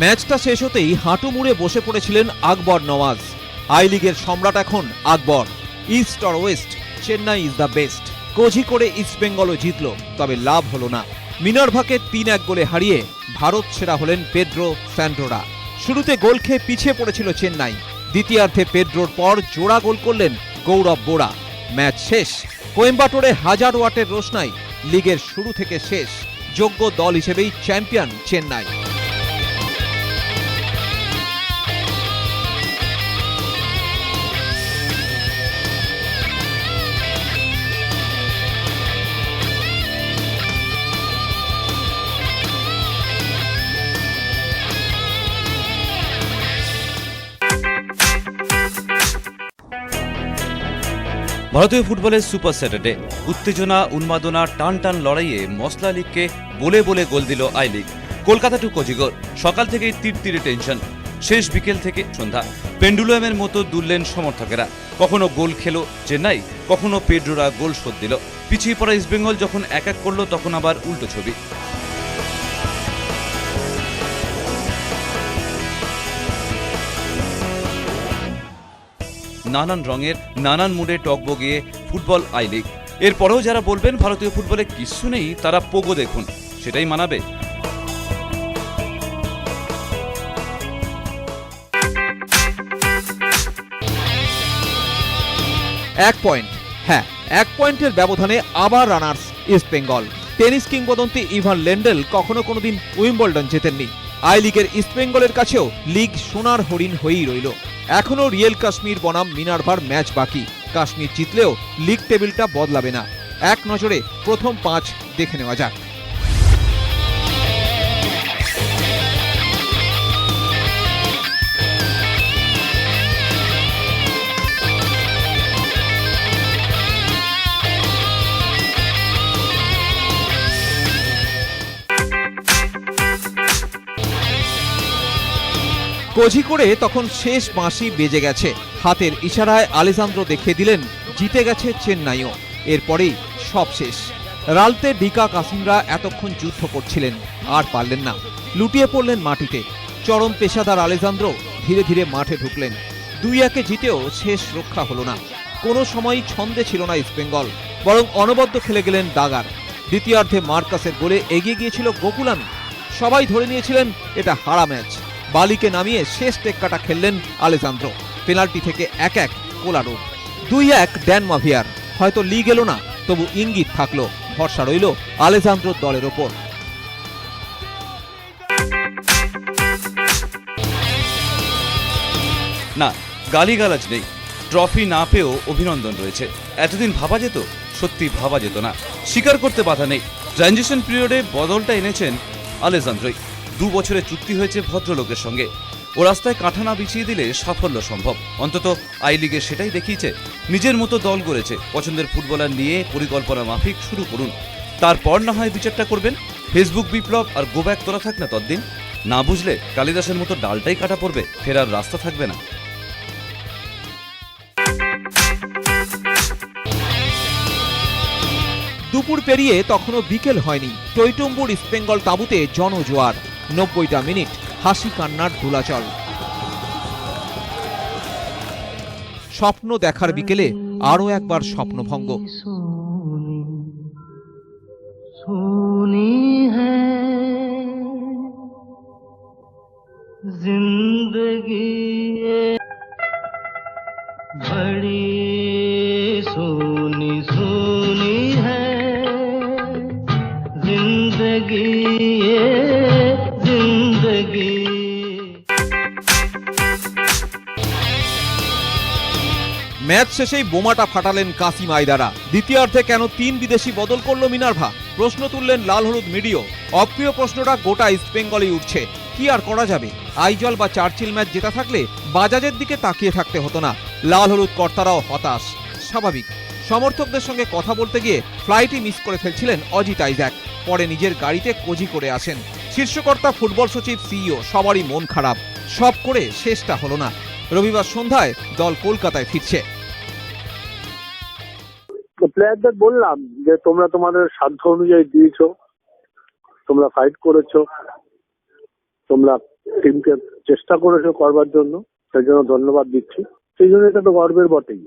ম্যাচটা শেষ হতেই হাঁটু মুড়ে বসে পড়েছিলেন আকবর নওয়াজ। আই লিগের সম্রাট এখন Akbar. East or west Chennai is the best কোঝি করে ইস্ট বেঙ্গলও জিতল, তবে লাভ হলো না। মিনার্ভাকে তিন এক গোলে হারিয়ে ভারত সেরা হলেন পেড্রো স্যান্ড্রোরা শুরুতে গোল খেয়ে পিছিয়ে পড়েছিল চেন্নাই। দ্বিতীয়ার্ধে পেড্রোর পর জোড়া গোল করলেন গৌরব বোরা। ম্যাচ শেষ। কোয়েম্বাটোরে হাজার ওয়াটের রোশনাই। লিগের শুরু থেকে শেষ। যোগ্য দল হিসেবেই চ্যাম্পিয়ন চেন্নাই। ভারতীয় ফুটবলের সুপার স্যাটারডে। উত্তেজনা, উন্মাদনা টান টান লড়াইয়ে মশলা লিগকে বলে বলে গোল দিল আই লিগ। কলকাতা টু কোজিগর সকাল থেকেই তীর তীরে টেনশন। শেষ বিকেল থেকে সন্ধ্যা। পেন্ডুলামের মতো দুললেন সমর্থকেরা। কখনো গোল খেলো চেন্নাই, কখনো পেড্রোরা গোল শোধ দিল। পিছিয়ে পড়া ইস্টবেঙ্গল যখন এক এক করল, তখন আবার উল্টো ছবি। নানান রঙের, নানান মুডে টকবগিয়ে ফুটবল আই লিগ। এরপরেও যারা বলবেন ভারতীয় ফুটবলে কিছু নেই, তারা পোগো দেখুন, সেটাই মানাবে। এক পয়েন্ট হ্যাঁ এক পয়েন্টের ব্যবধানে আবার রানার্স ইস্ট বেঙ্গল। টেনিস কিংবদন্তি ইভান লেন্ডেল কখনো কোনোদিন উইম্বলডন জেতেননি। আই লিগের ইস্টবেঙ্গলের কাছেও লিগ সোনার হরিণ হয়েই রইল। এখনও রিয়েল কাশ্মীর বনাম মিনারভার ম্যাচ বাকি। কাশ্মীর জিতলেও লিগ টেবিলটা বদলাবে না। এক নজরে প্রথম পাঁচ দেখে নেওয়া যাক। কোঝিকোড়ে তখন শেষ বাঁশি বেজে গেছে। হাতের ইশারায় আলেসান্দ্রো দেখিয়ে দিলেন, জিতে গেছে চেন্নাইও। এরপরেই সব শেষ। রালতে ডিকা কাসিমরা এতক্ষণ যুদ্ধ করছিলেন, আর পারলেন না। লুটিয়ে পড়লেন মাটিতে। চরম পেশাদার আলেসান্দ্রো ধীরে ধীরে মাঠে ঢুকলেন। দুই একে জিতেও শেষ রক্ষা হলো না। কোনো সময়ই ছন্দে ছিল না ইস্টবেঙ্গল বরং অনবদ্য খেলে গেলেন দাগার দ্বিতীয়ার্ধে মার্কাসের গোলে এগিয়ে গিয়েছিল গোকুলামি সবাই ধরে নিয়েছিলেন, এটা হারা ম্যাচ। বালিকে নামিয়ে শেষ টেক্কাটা খেললেন আলেজান্দ্রো। পেনাল্টি থেকে এক এক কোলারো। দুই এক ড্যান মাভিয়ার। হয়তো লিগ এলো না, তবু ইঙ্গিত থাকল, ভরসা রইল আলেজান্দ্রোর দলের ওপর। না, গালিগালাজ নেই। ট্রফি না পেয়েও অভিনন্দন রয়েছে। এতদিন ভাবা যেত, সত্যি ভাবা যেত না। স্বীকার করতে বাধা নেই। ট্রানজিশন পিরিয়ডে বদলটা এনেছেন আলেজান্দ্রই। দু বছরের চুক্তি হয়েছে ভদ্রলোকের সঙ্গে। ও রাস্তায় কাঁথা না বিছিয়ে দিলে সাফল্য সম্ভব। অন্তত আই লিগে সেটাই দেখিয়েছে, নিজের মতো দল গড়েছে, পছন্দের ফুটবলার নিয়ে পরিকল্পনা মাফিক শুরু করুন। তারপর না হয় বিচারটা করবেন? ফেসবুক বিপ্লব আর গোব্যাক তোলা থাক না ততদিন। না বুঝলে কালিদাসের মতো ডালটাই কাটা পড়বে ফেরার রাস্তা থাকবে না। দুপুর পেরিয়ে তখনও বিকেল হয়নি। টৈটম্বুর ইস্টবেঙ্গল তাঁবুতে জনজোয়ার। নব্বইটা মিনিট হাসি কান্নার ধুলাচল। স্বপ্ন দেখার বিকেলে আরও একবার স্বপ্নভঙ্গ। জিন্দগি বড়ি সোনি ম্যাচ শেষেই বোমাটা ফাটালেন কাসিম আইদারা দ্বিতীয়ার্ধে কেন তিন বিদেশি বদল করল মিনার্ভা? প্রশ্ন তুললেন লাল হলুদ মিডিও। অপ্রিয় প্রশ্নটা গোটা ইস্টবেঙ্গলেই উঠছে। কি আর করা যাবে? আইজল বা চার্চিল ম্যাচ জেতা থাকলে বাজাজের দিকে তাকিয়ে থাকতে হতো না। লাল হলুদ কর্তারাও হতাশ। স্বাভাবিক। সমর্থকদের সঙ্গে কথা বলতে গিয়ে ফ্লাইটই মিস করে ফেলছিলেন অজিত আইজ্যাক পরে নিজের গাড়িতে কোজি করে আসেন। শীর্ষকর্তা ফুটবল সচিব, সিইও, সবারই মন খারাপ। সব করে শেষটা হলো না। রবিবার সন্ধ্যায় দল কলকাতায় ফিরছে। প্লেয়ারদের বললাম যে, তোমরা তোমাদের সাধ্য অনুযায়ী দিয়েছ। তোমরা ফাইট করেছ। তোমরা টিমকে চেষ্টা করেছ করবার জন্য। সেই জন্য ধন্যবাদ দিচ্ছি। সেই জন্য এটা তো গর্বের বটেই।